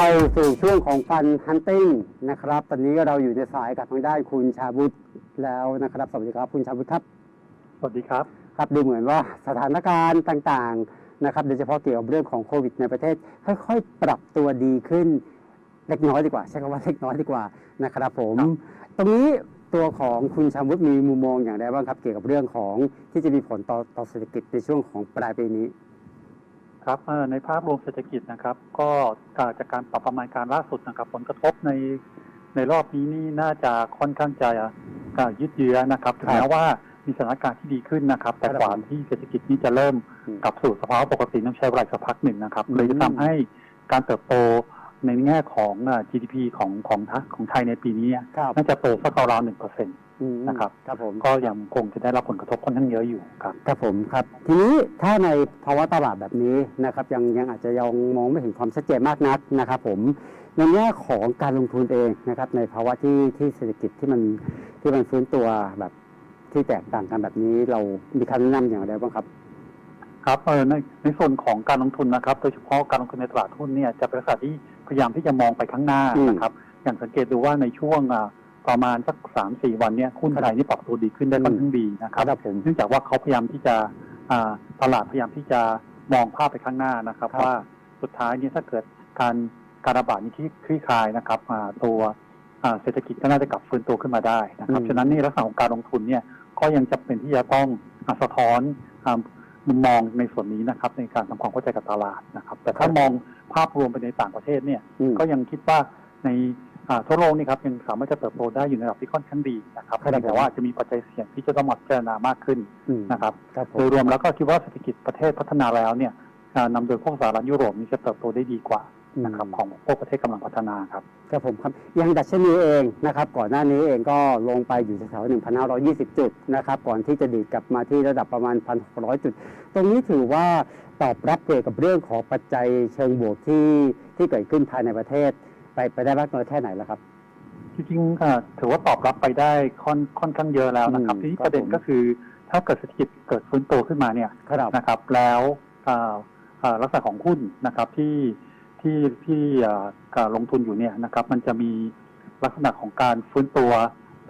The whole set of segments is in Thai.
เข้าสู่ช่วงของฟันฮันติ้งนะครับ ตอนนี้เราอยู่ในสายกับทางด้านคุณชาบุตรแล้วนะครับ สวัสดีครับคุณชาบุตรครับ สวัสดีครับ ครับดูเหมือนว่าสถานการณ์ต่างๆนะครับ โดยเฉพาะเกี่ยวกับเรื่องของโควิดในประเทศ ค่อยๆ ปรับตัวดีขึ้น เล็กน้อยดีกว่า ใช้คำว่าเล็กน้อยดีกว่านะครับผมครับตรงนี้ตัวของคุณชาวุฒิมีมุมมองอย่างไรบ้างครับ เกี่ยวกับเรื่องของที่จะมีผลต่อต่อเศรษฐกิจในช่วงของปลายปีนี้ ครับเอ่อในภาพรวมเศรษฐกิจนะครับ ก็จากการปรับประมาณการล่าสุดนะครับ ผลกระทบในในรอบนี้นี่น่าจะค่อนข้างจะอ่ายืดเยื้อนะครับถึงครับแม้ว่ามีสถานการณ์ที่ดีขึ้นนะครับ แต่ครับกว่าที่เศรษฐกิจนี้จะเริ่มอืมกลับสู่สภาวะปกติต้องใช้เวลาอีกสักพักหนึ่งนะครับอืมเลยจะทำให้การเติบโตในแง่ของอ่า GDP ของของทะของไทยในปีนี้เนี่ยครับน่าจะโตสักราวๆหนึ่งเปอร์เซ็นต์อืม นะครับครับผมก็ยังคงจะได้รับผลกระทบค่อนข้างเยอะอยู่ครับครับผมครับ ทีนี้ถ้าในภาวะตลาดแบบนี้นะครับ ยังยังอาจจะยังมองไม่เห็นความชัดเจนมากนักนะครับผมในแง่ของการลงทุนเองนะครับ ในภาวะที่ที่เศรษฐกิจที่มันที่มันฟื้นตัวแบบที่แตกต่างกันแบบนี้เรามีคำแนะนำอย่างไรบ้างครับ ครับเออในในส่วนของการลงทุนนะครับ โดยเฉพาะการลงทุนในตลาดหุ้นเนี่ยจะเป็นลักษณะที่พยายามที่จะมองไปข้างหน้าอืมนะครับ อย่างสังเกตดูว่าในช่วงอ่า ประมาณสักสามสี่วันเนี่ยหุ้นไทยนี่ปรับตัวดีขึ้นได้ค่อนข้างดีนะครับครับผมเนื่องจากว่าเขาพยายามที่จะอ่าตลาดพยายามที่จะมองภาพไปข้างหน้านะครับครับ ว่าสุดท้ายเนี่ยถ้าเกิดการการระบาดนี้ที่คลี่คลายนะครับอ่าตัวอ่าเศรษฐกิจก็น่าจะกลับฟื้นตัวขึ้นมาได้นะครับอืมฉะนั้นนี่ลักษณะของการลงทุนเนี่ยก็ยังจำเป็นที่จะต้องอาสะท้อนอ่ามุมมองในส่วนนี้นะครับ ในการทำความเข้าใจกับตลาดนะครับ แต่ถ้ามองภาพรวมไปในต่างประเทศเนี่ยอืมก็ยังคิดว่าในอ่า ทั่วโลกนี่ครับยังสามารถจะเติบโตได้อยู่ในระดับที่ค่อนข้างดีนะครับครับแต่ว่าจะมีปัจจัยเสี่ยงที่จะต้องมาพิจารณามากขึ้นอืมนะครับครับผโดมยรวมแล้วก็คิดว่าเศรษฐกิจประเทศพัฒนาแล้วเนี่ยอ่านำโดยพวกสหรัฐยุโรปนี่จะเติบโตได้ดีกว่านะครับของพวกประเทศกำลังพัฒนาครับครับผมครับอยังดัชนีเองนะครับก่อนหน้านี้เองก็ลงไปอยู่แถวๆ1,520 จุดนะครับก่อนที่จะดีดกลับมาที่ระดับประมาณ 1,600 จุด ตรงนี้ถือว่าตอบรับเกี่ยวกับเรื่องของปัจจัยเชิงบวกที่ที่เกิดขึ้นภายในประเทศ ไปไปได้มากน้อยแค่ไหนแล้วครับ จริงๆอ่าถือว่าตอบรับไปได้ค่อนค่อนข้างเยอะแล้วนะครับอืมทีนี้ครับประเด็นผมก็คือถ้าเกิดเศรษฐกิจเกิดฟื้นตัวขึ้นมาเนี่ยครับนะครับ แล้วอ่าอ่าลักษณะของหุ้นนะครับที่ที่ที่อ่าการลงทุนอยู่เนี่ยนะครับ มันจะมีลักษณะของการฟื้นตัว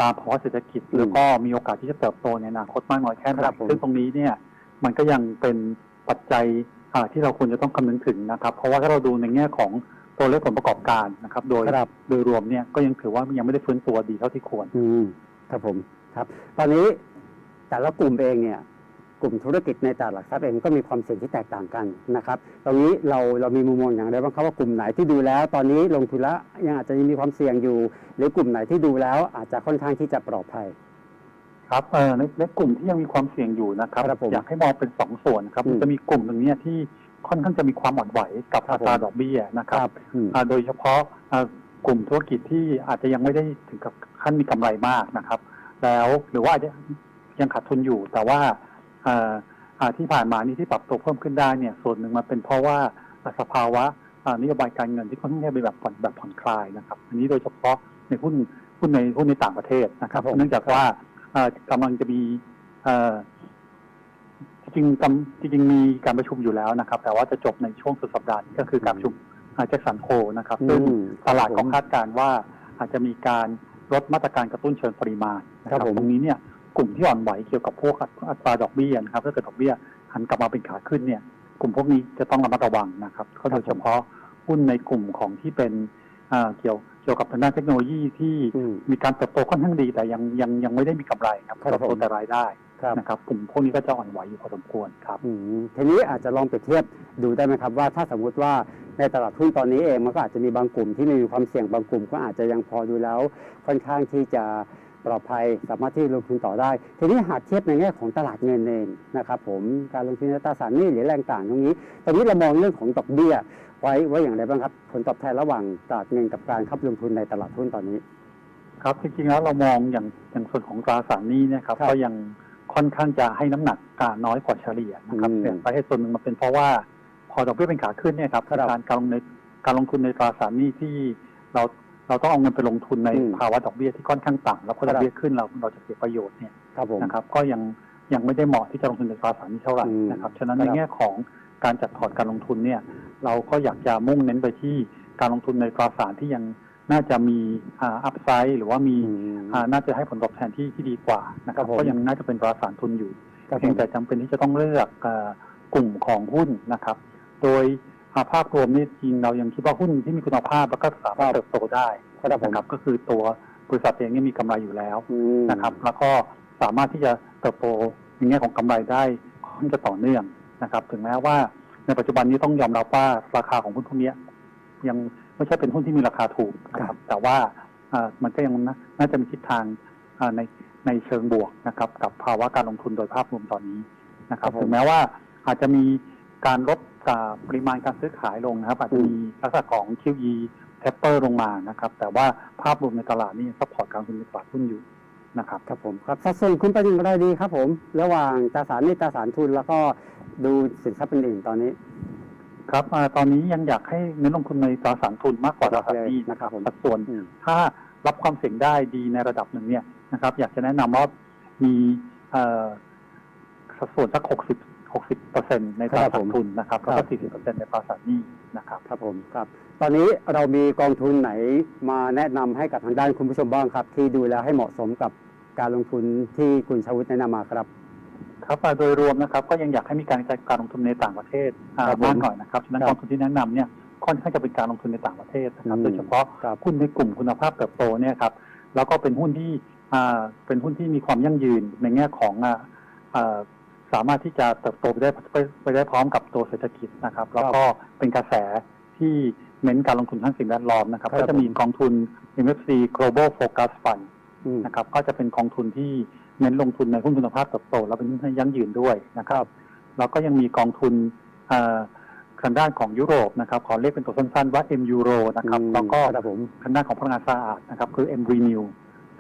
ตามภาวะเศรษฐกิจอืมแล้วก็มีโอกาสที่จะเติบโตในอนาคตมากน้อยแค่ไหนครับผมซึ่งตรงนี้เนี่ยมันก็ยังเป็นปัจจัยอ่าที่เราควรจะต้องคำนึงถึงนะครับ เพราะว่าถ้าเราดูในแง่ของ ตัวเลขผลประกอบการนะครับ โดยครับโดยรวมเนี่ยก็ยังถือว่ายังไม่ได้ฟื้นตัวดีเท่าที่ควร อืมครับผมครับ ตอนนี้แต่ละกลุ่มเองเนี่ย กลุ่มธุรกิจในตลาดหลักทรัพย์เองก็มีความเสี่ยงที่แตกต่างกันนะครับ ตรงนี้เราเรามีมุมมองอย่างไรบ้างครับว่ากลุ่มไหนที่ดูแล้ว ตอนนี้ลงทุนแล้วยังอาจจะยังมีความเสี่ยงอยู่ หรือกลุ่มไหนที่ดูแล้วอาจจะค่อนข้างที่จะปลอดภัย ครับเออในในกลุ่มที่ยังมีความเสี่ยงอยู่นะครับ ครับผมอยากให้มองเป็นสองส่วนครับอืม มันจะมีกลุ่มหนึ่งเนี่ยที่ ค่อนข้างจะมีความอ่อนไหวกับครัอับตราผมดอกเบี้ยนะครับอืมอ่าโดยเฉพาะอ่ากลุ่มธุรกิจที่อาจจะยังไม่ได้ถึงกับขั้นมีกำไรมากนะครับ แล้วหรือว่าอาจจะยังขาดทุนอยู่ แต่ว่าอ่าอ่าที่ผ่านมานี่ที่ปรับตัวเพิ่มขึ้นได้เนี่ยส่วนหนึ่งมันเป็นเพราะว่าสภาวะอ่านโยบายการเงินที่ค่อนข้างจะเป็นแบบผ่อนแบบผ่อนคลายนะครับ อันนี้โดยเฉพาะในหุ้นหุ้นในหุ้นในต่างประเทศนะครับครับผมเนื่องจากว่าอ่ากำลังจะมีเอ่อจ ริงๆกำจริงๆมีการประชุมอยู่แล้วนะครับ แต่ว่าจะจบในช่วงสุดสัปดาห์นี้ก็คือการประชุมแจ็คสันโคนะครับซึ่งอืมตลาดครัก็บผมคาดการณ์ว่าอาจจะมีการลดมาตรการกระตุ้นเชิงปริมาณนะคครัรับบผมตรงนี้เนี่ยกลุ่มที่อ่อนไหวเกี่ยวกับพวกอัตราดอกเบี้ยนะครับถ้าเกิดดอกเบี้ยหันกลับมาเป็นขาขึ้นเนี่ย กลุ่มพวกนี้จะต้องระมัดระวังนะครับก็โดยเฉพาะหุ้นในกลุ่มของที่เป็นอ่าเกี่ยวเกี่ยวกับทางด้านเทคโนโลยีที่อืมมีการเติบโตค่อนข้างดีแต่ยังยังยังไม่ได้มีกำไรครับครับเติบโตผมแต่รายได้ ครับ นะครับกลุ่มพวกนี้ก็จะอ่อนไหวอยู่พอสมควรครับ อืมทีนี้อาจจะลองเปรียบเทียบดูได้ไหมครับว่าถ้าสมมุติว่าในตลาดหุ้นตอนนี้เองมันก็อาจจะมีบางกลุ่มที่ไม่มีความเสี่ยงบางกลุ่ม ก็อาจจะยังพอดูแล้ว ค่อนข้างที่จะปลอดภัยสามารถที่ลงทุนต่อได้ ทีนี้หากเทียบในแง่ของตลาดเงินเองนะครับผมการลงทุนในตราสารหนี้หรือแรงต่างตรงนี้ ตอนนี้เรามองเรื่องของดอกเบี้ยไว้ไว้อย่างไรบ้างครับ ผลตอบแทนระหว่างตลาดเงินกับการเข้าลงทุนในตลาดหุ้นตอนนี้ ครับจริงๆแล้วเรามองอย่างอย่างส่วนของตราสารหนี้เนะครับครับ ก็ยัง ค่อนข้างจะให้น้ำหนักการน้อยกว่าเฉลี่ยนะครับอืมแต่สาเหตุส่วนหนึ่งมันเป็นเพราะว่า พอดอกเบี้ยเป็นขาขึ้นเนี่ยครับครับการการลงในการลงทุนในตราสารหนี้ที่เราเราต้องเอาเงินไปลงทุนในอืมภาวะดอกเบี้ยที่ค่อนข้างต่ำแล้วพอครัดบอกเบี้ยขึ้นเราเราจะเสียประโยชน์เนี่ยครับผมนะครับ ก็ยังยังไม่ได้เหมาะที่จะลงทุนในตราสารหนี้เท่าไหร่อืมนะครับฉะนั้นครับในแง่ของการจัดพอร์ตการลงทุนเนี่ย เราก็อยากจะมุ่งเน้นไปที่การลงทุนในตราสารที่ยัง น่าจะมีอัพไซด์หรือว่ามีอืมอ่าน่าจะให้ผลตอบแทนที่ที่ดีกว่านะครับครับผมก็ยังน่าจะเป็นตราสารทุนอยู่ครับผเพียงมแต่จำเป็นที่จะต้องเลือกเอ่อกลุ่มของหุ้นนะครับ โดยอ่าภาพรวมนี่จริงเรายังคิดว่าหุ้นที่มีคุณภาพแล้วก็สามารถเติบโตได้ครับผมนะครับก็คือตัวบริษัทเองนี่มีกำไรอยู่แล้วอืมนะครับ แล้วก็สามารถที่จะเติบโตในแง่ของกำไรได้ค่อนข้างจะต่อเนื่องนะครับ ถึงแม้ว่าในปัจจุบันนี้ต้องยอมรับว่าราคาของหุ้นพวกเนี้ยยัง ไม่ใช่เป็นหุ้นที่มีราคาถูกนะครับ แต่ว่าอ่ามันก็ยังน่าน่าจะมีทิศทางอ่าในในเชิงบวกนะครับกับภาวะการลงทุนโดยภาพรวมตอนนี้นะครับถึงแม้ว่าอาจจะมีการลดอ่าปริมาณการซื้อขายลงนะครับอาจจะมีลักษณะของ QE taper ลงมานะครับ แต่ว่าภาพรวมในตลาดนี่ยังซัพพอร์ตการลงทุนในตลาดหุ้นอยู่นะครับครับผมครับสัดส่วนคุณเป็นอย่างไรดีครับผม ระหว่างตราสารหนี้ตราสารทุนแล้วก็ดูสินทรัพย์อื่นๆตอนนี้ ครับอาตอนนี้ยังอยากให้เน้นลงทุนในตราสารทุนมากกว่าตราสารหนี้นะครับครับผมสัดส่วนอืมถ้ารับความเสี่ยงได้ดีในระดับหนึ่งเนี่ยนะครับ อยากจะแนะนำว่ามีเอ่อสัดส่วนสักหกสิบหกสิบเปอร์เซ็นในตราครับสาผรมทุนนะครับแล้วครัก็บสี่สิบเปอร์เซ็นในตราสารหนี้นะครับครับผมครับ ตอนนี้เรามีกองทุนไหนมาแนะนำให้กับทางด้านคุณผู้ชมบ้างครับ ที่ดูแล้วให้เหมาะสมกับการลงทุนที่คุณชาวุฒิแนะนำมาครับ ครับอ่าโดยรวมนะครับ ก็ยังอยากให้มีการกระจายการลงทุนในต่างประเทศอ่าครับผมมากหน่อยนะครับฉะนั้นครับกองทุนที่แนะนำเนี่ยค่อนข้างจะเป็นการลงทุนในต่างประเทศนะครับอืมโดยเฉพาะครับหุ้นในกลุ่มคุณภาพเติบโตเนี่ยครับแล้วก็เป็นหุ้นที่อ่าเป็นหุ้นที่มีความยั่งยืนในแง่ของอ่าอ่าสามารถที่จะเติบโตไปได้ไปไปได้พร้อมกับตัวเศรษฐกิจนะครับ แล้วก็เป็นกระแสที่เน้นการลงทุนทั้งสิ่งแวดล้อมนะครับครับก็จะมีกองทุน MFC Global Focus Fund อืมนะครับ ก็จะเป็นกองทุนที่ เน้นลงทุนในหุ้นคุณภาพเติบโตและเป็นหุ้นที่ยั่งยืนด้วยนะครับ แล้วก็ยังมีกองทุนอ่าทางด้านของยุโรปนะครับขอเรียกเป็นตัวสั้นๆว่า M Euro นะครับอืมแล้วก็ครับผมทางด้านของพลังงานสะอาดนะครับคือ M Renew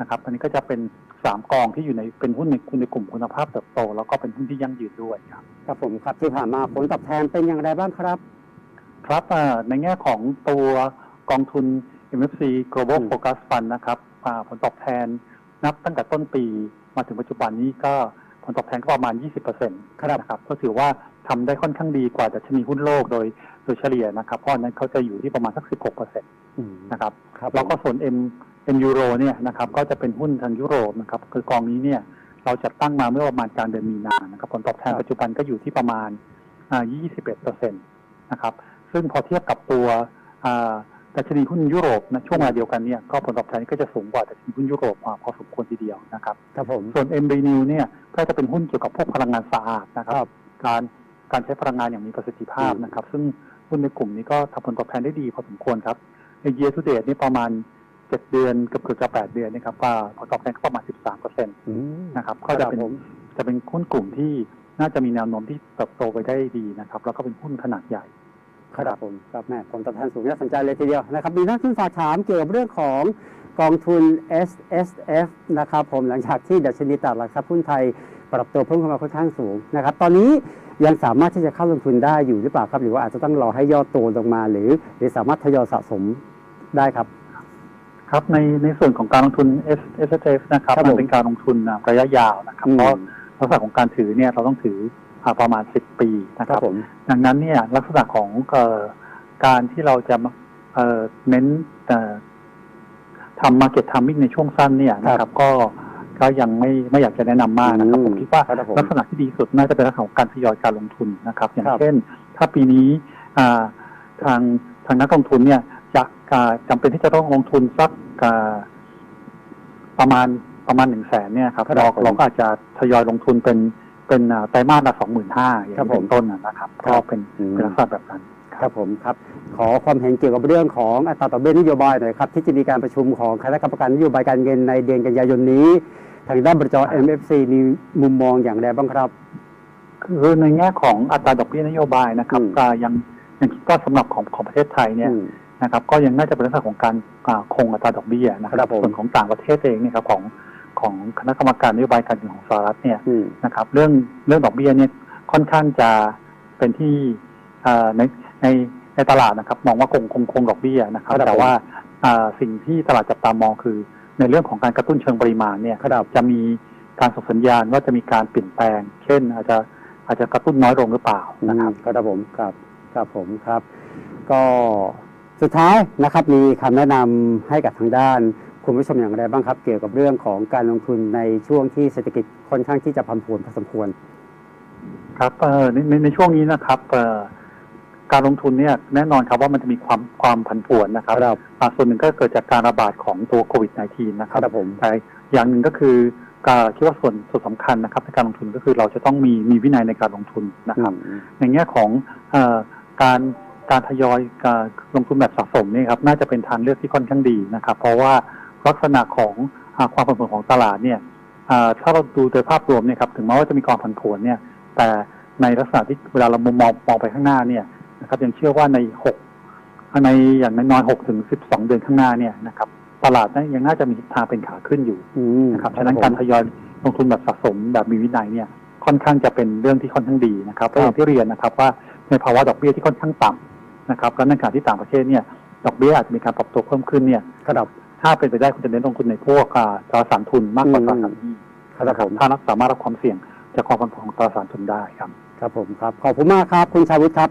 นะครับอันนี้ก็จะเป็นสามกองที่อยู่ในเป็นหุ้นในคุณในกลุ่มคุณภาพเติบโต แล้วก็เป็นหุ้นที่ยั่งยืนด้วยครับครับผมครับที่ผ่านมาผลตอบแทนเป็นอย่างไรบ้างครับ ครับอ่าในแง่ของตัวกองทุน MFC Global อืม Focus Fund นะครับอ่าผลตอบแทน นับตั้งแต่ต้นปีมาถึงปัจจุบันนี้ก็ผลตอบแทนก็ประมาณ 20%ครับนะครับ ก็ถือว่าทำได้ค่อนข้างดีกว่าดัชนีหุ้นโลกโดยโดยเฉลี่ยนะครับเพราะอันนั้นเขาจะอยู่ที่ประมาณสัก 16%อืมนะครับครับแล้วก็ส่วน M M Euro เนี่ยนะครับก็จะเป็นหุ้นทางยุโรปนะครับคือกองนี้เนี่ยเราจัดตั้งมาเมื่อประมาณกลารเดือนมีนานะครับผลตอบแทนปัจจุบันก็อยู่ที่ประมาณอ่า21%นะครับซึ่งพอเทียบกับตัวอ่า ดัชนีหุ้นยุโรปนะช่วงเวลาเดียวกันเนี่ยก็ผลตอบแทนก็จะสูงกว่าดัชนีหุ้นยุโรปมาพอสมควรทีเดียวนะครับครับผมส่วน M Renew เนี่ยก็จะเป็นหุ้นเกี่ยวกับพวกพลังงานสะอาดนะครับครับการการใช้พลังงานอย่างมีประสิทธิภาพอืมนะครับ ซึ่งหุ้นในกลุ่มนี้ก็ทำผลตอบแทนได้ดีพอสมควรครับใน year to date นี่ประมาณ7เดือนเกือบเกือบจะ8เดือนนะครับว่าผลตอบแทนก็ประมาณ13เปอร์เซ็นต์อืมนะครับก็จะเป็นครับผมจะเป็นหุ้นกลุ่มที่น่าจะมีแนวโน้มที่เติบโตไปได้ดีนะครับ แล้วก็เป็นหุ้นขนาดใหญ่ ครับผมครับแม่ผลตอบแทนสูงน่าสนใจเลยทีเดียวนะครับมีนักทุนฝากถามเกี่ยวกับเรื่องของกองทุน S S F นะครับผมหลังจากที่ดัชนีตลาดหลักทรัพย์หุ้นไทย ปรับตัวเพิ่มขึ้นมาค่อนข้างสูงนะครับ ตอนนี้ยังสามารถที่จะเข้าลงทุนได้อยู่หรือเปล่าครับ หรือว่าอาจจะต้องรอให้ย่อตัวลงมา หรือ หรือสามารถทยอยสะสมได้ครับ ครับในในส่วนของการลงทุน S S F นะครับครับมันผมเป็นการลงทุนอะระยะยาวนะครับอืมเพราะลักษณะของการถือเนี่ยเราต้องถืออ่า ประมาณ 10 ปีนะคครัรับบผมดังนั้นเนี่ยลักษณะของเอ่อการที่เราจะมาเอ่อเน้นเอ่อทำ market timing ในช่วงสั้นเนี่ยนะครับก็ก็ยังไม่ไม่อยากจะแนะนำมากนะครับอืมผมคิดว่าครับผมลักษณะที่ดีสุดน่าจะเป็นลักษณะของการทยอยการลงทุนนะครับ อย่างครับเช่น ถ้าปีนี้อ่าทางทางนักลงทุนเนี่ยจะอ่าจำเป็นที่จะต้องลงทุนสักอ่าประมาณประมาณหนึ่งแสนเนี่ยครับครับเราผมเราก็อาจจะทยอยลงทุนเป็น เป็นอ่าไตรมาสละสองหมื่นห้าอย่างครับนี้ผมเป็นต้นนะนะครับก็เป็นอืมเป็นลักษณะแบบนั้นครับผมครับขอความเห็นเกี่ยวกับเรื่องของอัตราดอกเบี้ยนโยบายหน่อยครับที่จะมีการประชุมของคณะกรรมการนโยบายการเงินในเดือนกันยายนนี้ ทางด้านบริจ MFC มีมุมมองอย่างไรบ้างครับ คือในแง่ของอัตราดอกเบี้ยนโยบายนะครับอืมก็ยังยังคิดว่าสำหรับของของประเทศไทยเนี่ยอืมนะครับ ก็ยังน่าจะเป็นลักษณะของการอ่าคงอัตราดอกเบี้ยนะคครัรับบผมส่วนของต่างประเทศเองเนี่ยครับของ ของคณะกรรมการนโยบายการเงินของสหรัฐเนี่ยอืมนะครับ เรื่องเรื่องดอกเบี้ยเนี่ยค่อนข้างจะเป็นที่อ่าในในในตลาดนะครับ มองว่าคงคงคงดอกเบี้ยนะครับครับแต่ว่าอ่าสิ่งที่ตลาดจับตามองคือ ในเรื่องของการกระตุ้นเชิงปริมาณเนี่ยครับจะมีการส่งสัญญาณว่าจะมีการเปลี่ยนแปลง เช่น อาจจะอาจจะกระตุ้นน้อยลงหรือเปล่านะนะคครัรับบครับผมครับครับผมครับ ก็สุดท้ายนะครับมีคำแนะนำให้กับทางด้าน คุณผู้ชมอย่างไรบ้างครับ เกี่ยวกับเรื่องของการลงทุนในช่วงที่เศรษฐกิจค่อนข้างที่จะผันผวนพอสมควร ครับเอ่อในในในช่วงนี้นะครับเอ่อการลงทุนเนี่ยแน่นอนครับว่ามันจะมีความความผันผวนนะครับครับอ่าส่วนหนึ่งก็เกิดจากการระบาดของตัวโควิด -19 นะคครัรับบผมแต่อย่างหนึ่งก็คือการคิดว่าส่วนส่วนสำคัญนะครับในการลงทุนก็คือเราจะต้องมีมีวินัยในการลงทุนนะครับอืมในแง่ของเออการการทยอยการลงทุนแบบสะสมเนี่ยครับน่าจะเป็นทางเลือกที่ค่อนข้างดีนะครับ เพราะว่า ลักษณะของอาความผันผวนของตลาดเนี่ยอ่าถ้าเราดูโดยภาพรวมเนี่ยครับถึงแม้ว่าจะมีความผันผวนเนี่ย แต่ในลักษณะที่เวลาเรามองมองไปข้างหน้าเนี่ยนะครับยังเชื่อว่าในหกในอย่างน้อยๆหกถึงสิบสองเดือนข้างหน้าเนี่ยนะครับตลาดนั้นยังน่าจะมีทิศทางเป็นขาขึ้นอยู่อืมนะครับฉะนั้นการทยอยลงทุนแบบสะสมแบบมีวินัยเนี่ยค่อนข้างจะเป็นเรื่องที่ค่อนข้างดีนะครับเพราะอย่างที่เรียนนะครับว่าในภาวะดอกเบี้ยที่ค่อนข้างต่ำนะครับและในขณะที่ต่างประเทศเนี่ยดอกเบี้ยอาจจะมีการปรับตัวเพิ่มขึ้นเนี่ยครับ ถ้าเป็นไปได้คุณจะเน้นลงทุนในพวกอ่าตราสารทุนมากกว่าตราสารหนี้ครับนะคผรับมถ้ารักสามารถรับความเสี่ยงจากความผันผวนของตราสารทุนได้ครับ ครับผมครับ ขอบคุณมากครับ คุณชาวุฒิครับ